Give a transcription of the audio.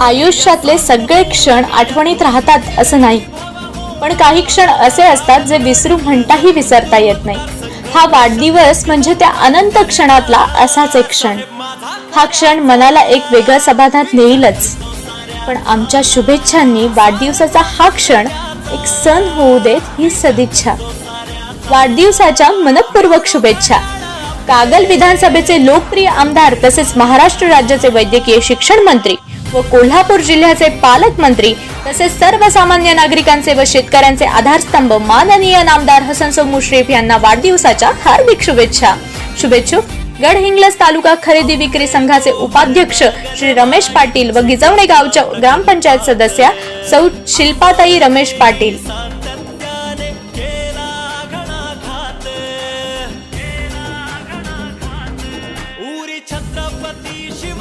आयुष्यातले सगळे क्षण आठवणीत राहतात असं नाही. पण काही क्षण असे असतात जे विसरू म्हणताही विसरता येत नाही. हा वाढदिवस म्हणजे त्या अनंत क्षणातला असाच एक क्षण. हा क्षण मनाला एक वेगळं समाधान नेईलच पण आमच्या शुभेच्छांनी वाढदिवसाचा हा क्षण एक सण होऊ देत ही सदिच्छा. वाढदिवसाच्या मनपूर्वक शुभेच्छा. कागल विधानसभेचे लोकप्रिय आमदार तसेच महाराष्ट्र राज्याचे वैद्यकीय शिक्षण मंत्री व कोल्हापूर जिल्ह्याचे पालकमंत्री तसेच सर्वसामान्य नागरिकांचे व शेतकऱ्यांचे आधारस्तंभ माननीय नामदार हसनसो मुश्रीफ यांना वाढदिवसाच्या हार्दिक शुभेच्छा. शुभेच्छुक गडहिंग्लज तालुका खरेदी विक्री संघाचे उपाध्यक्ष श्री रमेश पाटील व गिजवणे गावच्या ग्रामपंचायत सदस्या सौ शिल्पाताई रमेश पाटील. छत्रपती शिव